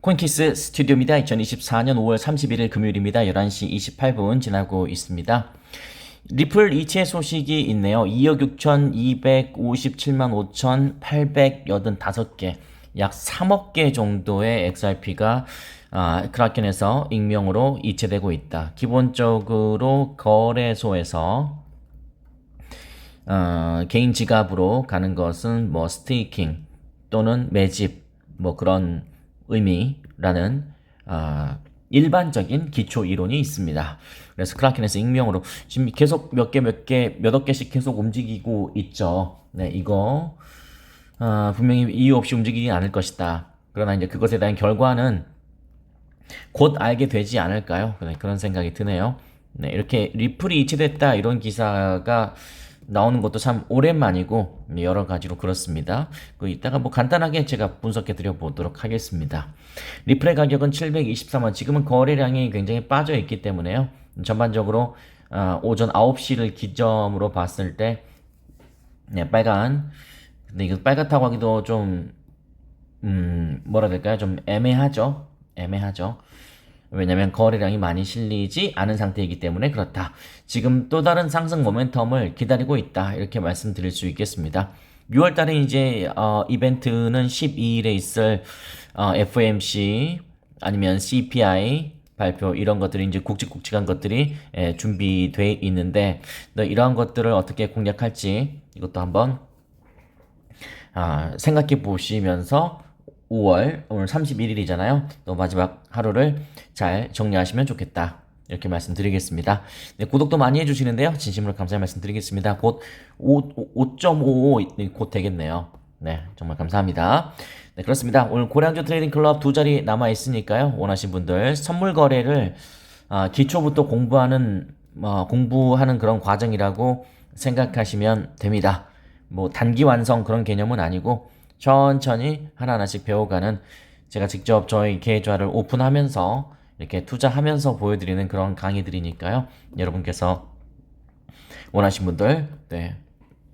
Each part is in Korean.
콘키스 스튜디오입니다. 2024년 5월 31일 금요일입니다. 11시 28분 지나고 있습니다. 리플 이체 소식이 있네요. 2억 6,257만 5,885개, 약 3억 개 정도의 XRP가 아, 크라켄에서 익명으로 이체되고 있다. 기본적으로 거래소에서 어, 개인 지갑으로 가는 것은 뭐 스테이킹 또는 매집 뭐 그런 의미라는 어, 일반적인 기초 이론이 있습니다. 그래서 크라켄에서 익명으로 지금 계속 몇 개 몇 개 몇억 개씩 계속 움직이고 있죠. 네, 이거 어, 분명히 이유 없이 움직이지 않을 것이다. 그러나 이제 그것에 대한 결과는 곧 알게 되지 않을까요? 네, 그런 생각이 드네요. 네, 이렇게 리플이 이체됐다 이런 기사가 나오는 것도 참 오랜만이고 여러 가지로 그렇습니다. 그 이따가 뭐 간단하게 제가 분석해 드려 보도록 하겠습니다. 리플의 가격은 723원. 지금은 거래량이 굉장히 빠져 있기 때문에요. 전반적으로 아, 오전 9시를 기점으로 봤을 때 네, 빨간 근데 이거 빨갛다고 하기도 좀 음, 뭐라 될까요? 좀 애매하죠. 애매하죠. 왜냐면 거래량이 많이 실리지 않은 상태이기 때문에 그렇다. 지금 또 다른 상승 모멘텀을 기다리고 있다. 이렇게 말씀드릴 수 있겠습니다. 6월 달에 이제 어, 이벤트는 12일에 있을 어, FOMC 아니면 CPI 발표 이런 것들이 이제 굵직굵직한 것들이 예, 준비돼 있는데 또 이러한 것들을 어떻게 공략할지 이것도 한번 아, 생각해 보시면서 5월 오늘 31일이잖아요. 또 마지막 하루를 잘 정리하시면 좋겠다. 이렇게 말씀드리겠습니다. 네, 구독도 많이 해주시는데요. 진심으로 감사의 말씀드리겠습니다. 곧 5.55 곧 되겠네요. 네, 정말 감사합니다. 네, 그렇습니다. 오늘 고량주 트레이딩 클럽 두 자리 남아 있으니까요. 원하신 분들 선물 거래를 아, 기초부터 공부하는 어, 공부하는 그런 과정이라고 생각하시면 됩니다. 뭐 단기 완성 그런 개념은 아니고 천천히 하나하나씩 배워가는 제가 직접 저희 계좌를 오픈하면서 이렇게 투자하면서 보여드리는 그런 강의들이니까요. 여러분께서 원하신 분들 네,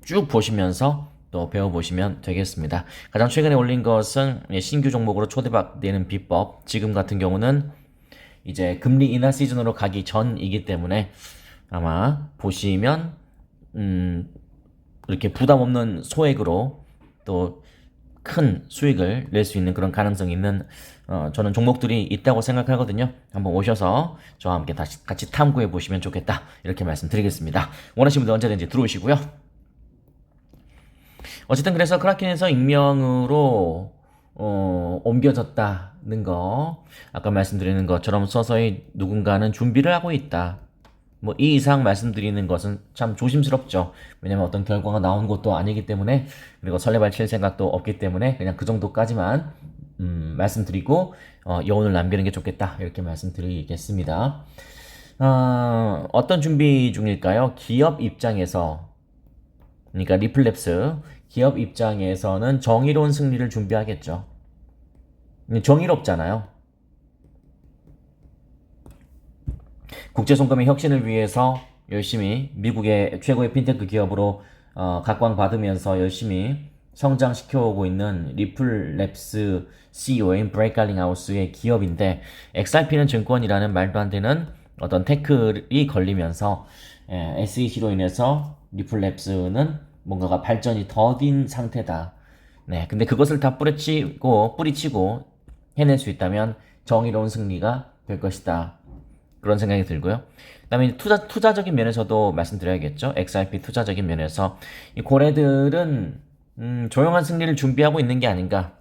쭉 보시면서 또 배워보시면 되겠습니다. 가장 최근에 올린 것은 예, 신규 종목으로 초대받는 비법. 지금 같은 경우는 이제 금리 인하 시즌으로 가기 전이기 때문에 아마 보시면 음, 이렇게 부담 없는 소액으로 또 큰 수익을 낼 수 있는 그런 가능성이 있는 어, 저는 종목들이 있다고 생각하거든요. 한번 오셔서 저와 함께 다시 같이 탐구해 보시면 좋겠다 이렇게 말씀드리겠습니다. 원하시는 분들 언제든지 들어오시고요. 어쨌든 그래서 크라켄에서 익명으로 어, 옮겨졌다는 거 아까 말씀드리는 것처럼 서서히 누군가는 준비를 하고 있다. 뭐 이 이상 말씀드리는 것은 참 조심스럽죠. 왜냐면 어떤 결과가 나온 것도 아니기 때문에 그리고 설레발 칠 생각도 없기 때문에 그냥 그 정도까지만 음, 말씀드리고 어, 여운을 남기는 게 좋겠다 이렇게 말씀드리겠습니다. 어, 어떤 준비 중일까요? 기업 입장에서 그러니까 리플랩스 기업 입장에서는 정의로운 승리를 준비하겠죠. 정의롭잖아요. 국제송금의 혁신을 위해서 열심히 미국의 최고의 핀테크 기업으로 어, 각광받으면서 열심히 성장시켜오고 있는 리플랩스 CEO인 브레이크 갈링하우스의 기업인데 XRP는 증권이라는 말도 안 되는 어떤 태클이 걸리면서 예, SEC로 인해서 리플랩스는 뭔가가 발전이 더딘 상태다. 네, 근데 그것을 다 뿌리치고 뿌리치고 해낼 수 있다면 정의로운 승리가 될 것이다. 그런 생각이 들고요. 그다음에 투자 투자적인 면에서도 말씀드려야겠죠. XRP 투자적인 면에서 이 고래들은 음, 조용한 승리를 준비하고 있는 게 아닌가.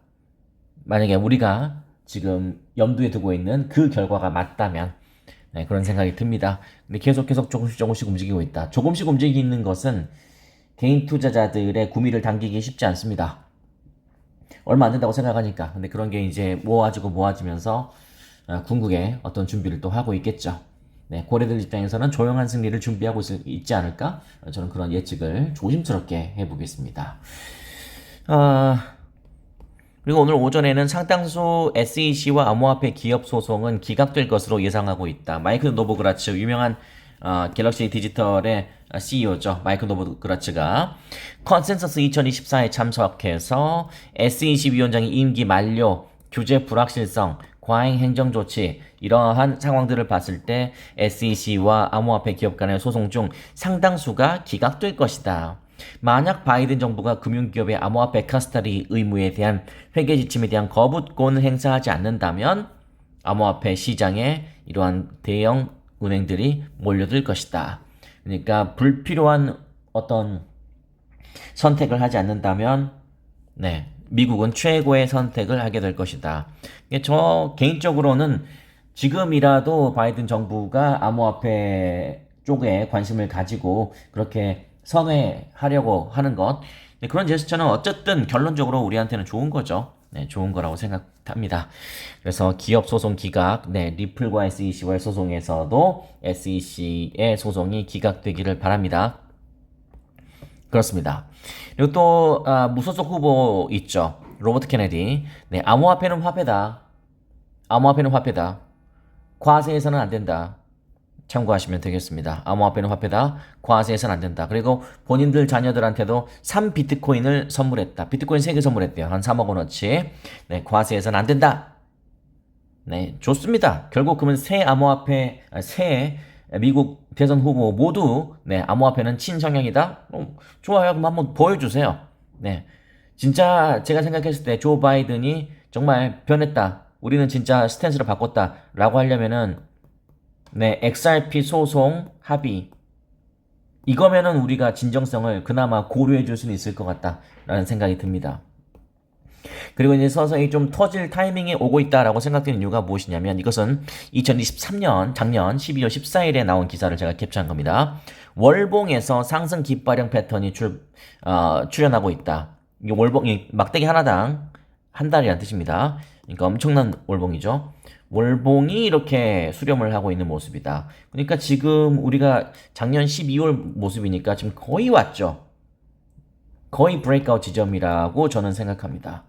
만약에 우리가 지금 염두에 두고 있는 그 결과가 맞다면 네, 그런 생각이 듭니다. 근데 계속 계속 조금씩 조금씩 움직이고 있다. 조금씩 움직이는 것은 개인 투자자들의 구미를 당기기 쉽지 않습니다. 얼마 안 된다고 생각하니까. 근데 그런 게 이제 모아지고 모아지면서 어, 궁극의 어떤 준비를 또 하고 있겠죠. 네, 고래들 입장에서는 조용한 승리를 준비하고 있, 지 않을까? 어, 저는 그런 예측을 조심스럽게 해보겠습니다. 어, 그리고 오늘 오전에는 상당수 SEC와 암호화폐 기업 소송은 기각될 것으로 예상하고 있다. 마이크 노보그라츠 유명한 어, 갤럭시 디지털의 CEO죠. 마이크 노보그라츠가 컨센서스 2024에 참석해서 SEC 위원장이 임기 만료, 규제 불확실성, 과잉 행정 조치 이러한 상황들을 봤을 때 SEC와 암호화폐 기업 간의 소송 중 상당수가 기각될 것이다. 만약 바이든 정부가 금융기업의 암호화폐 카스터디 의무에 대한 회계 지침에 대한 거부권을 행사하지 않는다면 암호화폐 시장에 이러한 대형 은행들이 몰려들 것이다. 그러니까 불필요한 어떤 선택을 하지 않는다면 네, 미국은 최고의 선택을 하게 될 것이다. 저 개인적으로는 지금이라도 바이든 정부가 암호화폐 쪽에 관심을 가지고 그렇게 선회하려고 하는 것 네, 그런 제스처는 어쨌든 결론적으로 우리한테는 좋은 거죠. 네, 좋은 거라고 생각합니다. 그래서 기업 소송 기각, 네, 리플과 SEC와의 소송에서도 SEC의 소송이 기각되기를 바랍니다. 그렇습니다. 그리고 또 아, 무소속 후보 있죠. 로버트 케네디. 네, 암호화폐는 화폐다. 암호화폐는 화폐다. 과세해서는 안 된다. 참고하시면 되겠습니다. 암호화폐는 화폐다. 과세해서는 안 된다. 그리고 본인들 자녀들한테도 3 비트코인을 선물했다. 비트코인 3개 선물했대요. 한 3억 원어치. 네, 과세해서는 안 된다. 네, 좋습니다. 결국 그러면 새 암호화폐, 아, 새 미국 대선 후보 모두 네, 암호화폐는 친성향이다? 어, 좋아요. 그럼 한번 보여주세요. 네. 진짜 제가 생각했을 때 조 바이든이 정말 변했다. 우리는 진짜 스탠스를 바꿨다. 라고 하려면은 네, XRP 소송 합의 이거면은 우리가 진정성을 그나마 고려해 줄 수는 있을 것 같다라는 생각이 듭니다. 그리고 이제 서서히 좀 터질 타이밍이 오고 있다라고 생각되는 이유가 무엇이냐면 이것은 2023년 작년 12월 14일에 나온 기사를 제가 캡처한 겁니다. 월봉에서 상승 깃발형 패턴이 출, 어, 출현하고 있다. 이 월봉이 막대기 하나당 한 달이란 뜻입니다. 그러니까 엄청난 월봉이죠. 월봉이 이렇게 수렴을 하고 있는 모습이다. 그러니까 지금 우리가 작년 12월 모습이니까 지금 거의 왔죠. 거의 브레이크아웃 지점이라고 저는 생각합니다.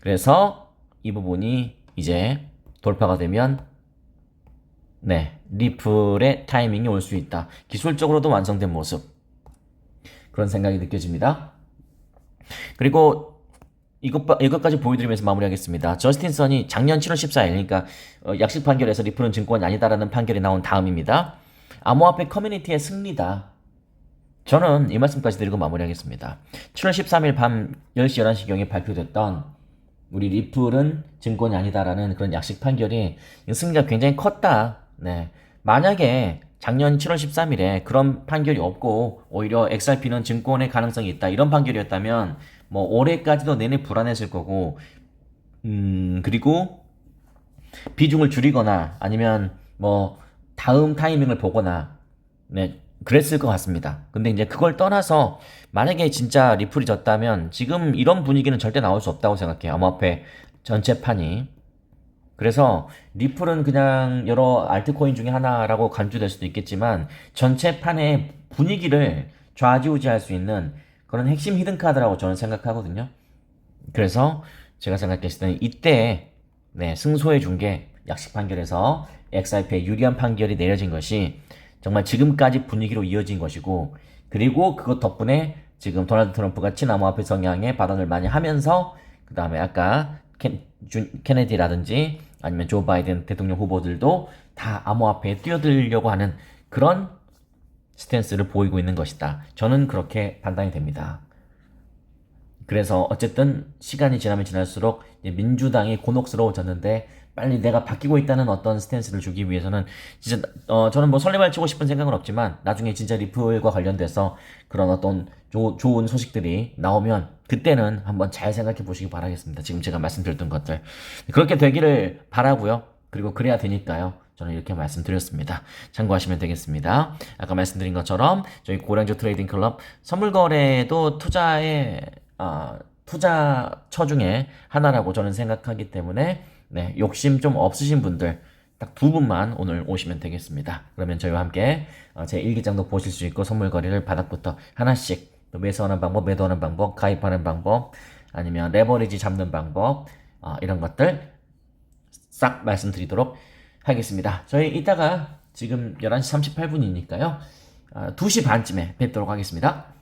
그래서 이 부분이 이제 돌파가 되면 네, 리플의 타이밍이 올 수 있다. 기술적으로도 완성된 모습. 그런 생각이 느껴집니다. 그리고 이것, 이것까지 보여드리면서 마무리하겠습니다. 저스틴 선이 작년 7월 14일, 그러니까 어, 약식 판결에서 리플은 증권이 아니다라는 판결이 나온 다음입니다. 암호화폐 커뮤니티의 승리다. 저는 이 말씀까지 드리고 마무리하겠습니다. 7월 13일 밤 10시, 11시경에 발표됐던 우리 리플은 증권이 아니다라는 그런 약식 판결이 승리가 굉장히 컸다. 네. 만약에 작년 7월 13일에 그런 판결이 없고 오히려 XRP는 증권의 가능성이 있다. 이런 판결이었다면 뭐 올해까지도 내내 불안했을 거고 음, 그리고 비중을 줄이거나 아니면 뭐 다음 타이밍을 보거나 네, 그랬을 것 같습니다. 근데 이제 그걸 떠나서 만약에 진짜 리플이 졌다면 지금 이런 분위기는 절대 나올 수 없다고 생각해요. 암호화폐 전체 판이. 그래서 리플은 그냥 여러 알트코인 중에 하나라고 간주될 수도 있겠지만 전체 판의 분위기를 좌지우지할 수 있는 그런 핵심 히든카드라고 저는 생각하거든요. 그래서 제가 생각했을 때는 이때 네, 승소해 준 게 약식 판결에서 XRP에 유리한 판결이 내려진 것이 정말 지금까지 분위기로 이어진 것이고 그리고 그것 덕분에 지금 도널드 트럼프가 친암호화폐 성향에 발언을 많이 하면서 그 다음에 아까 켄, 준, 케네디라든지 아니면 조 바이든 대통령 후보들도 다 암호화폐에 뛰어들려고 하는 그런 스탠스를 보이고 있는 것이다. 저는 그렇게 판단이 됩니다. 그래서 어쨌든 시간이 지나면 지날수록 민주당이 곤혹스러워졌는데 빨리 내가 바뀌고 있다는 어떤 스탠스를 주기 위해서는 진짜 어 저는 뭐 설레발 치고 싶은 생각은 없지만 나중에 진짜 리플과 관련돼서 그런 어떤 조, 좋은 소식들이 나오면 그때는 한번 잘 생각해 보시기 바라겠습니다. 지금 제가 말씀드렸던 것들 그렇게 되기를 바라고요. 그리고 그래야 되니까요. 저는 이렇게 말씀드렸습니다. 참고하시면 되겠습니다. 아까 말씀드린 것처럼 저희 고량주 트레이딩 클럽 선물 거래도 투자의 어, 투자처 중에 하나라고 저는 생각하기 때문에 네, 욕심 좀 없으신 분들 딱 두 분만 오늘 오시면 되겠습니다. 그러면 저희와 함께 어, 제 일기장도 보실 수 있고 선물 거래를 바닥부터 하나씩 또 매수하는 방법, 매도하는 방법, 가입하는 방법, 아니면 레버리지 잡는 방법 어, 이런 것들 싹 말씀드리도록 하겠습니다. 저희 이따가 지금 11시 38분이니까요. 2시 반쯤에 뵙도록 하겠습니다.